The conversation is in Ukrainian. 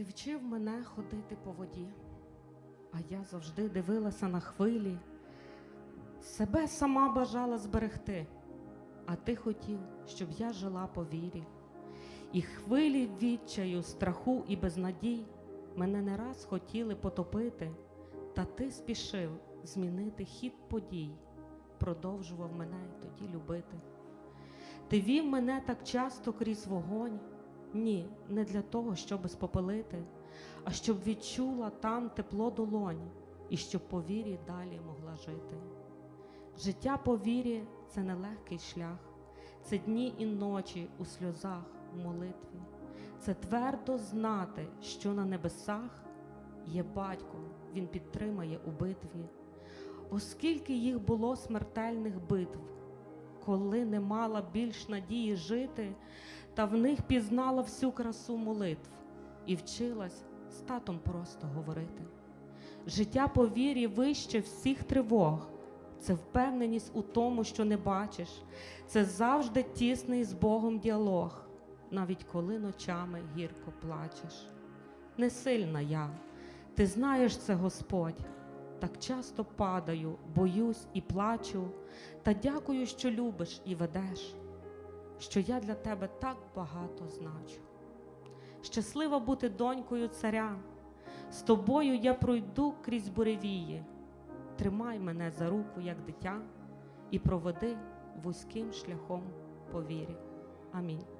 Ти вчив мене ходити по воді, а я завжди дивилася на хвилі, себе сама бажала зберегти, а ти хотів, щоб я жила по вірі. І хвилі відчаю, страху і безнадій мене не раз хотіли потопити, та ти спішив змінити хід подій, продовжував мене й тоді любити. Ти вів мене так часто крізь вогонь, ні, не для того, щоб спопелити, а щоб відчула там тепло долонь і щоб по вірі далі могла жити. Життя по вірі це нелегкий шлях, це дні і ночі у сльозах, в молитві, це твердо знати, що на небесах є батько, він підтримає у битві. Оскільки їх було смертельних битв, коли не мала більш надії жити, та в них пізнала всю красу молитв і вчилась з татом просто говорити. Життя по вірі вище всіх тривог, це впевненість у тому, що не бачиш, це завжди тісний з Богом діалог, навіть коли ночами гірко плачеш. Не сильна я, ти знаєш це, Господь. Так часто падаю, боюсь і плачу, та дякую, що любиш і ведеш, що я для тебе так багато значу. Щаслива бути донькою царя, з тобою я пройду крізь буревії. Тримай мене за руку, як дитя, і проведи вузьким шляхом по вірі. Амінь.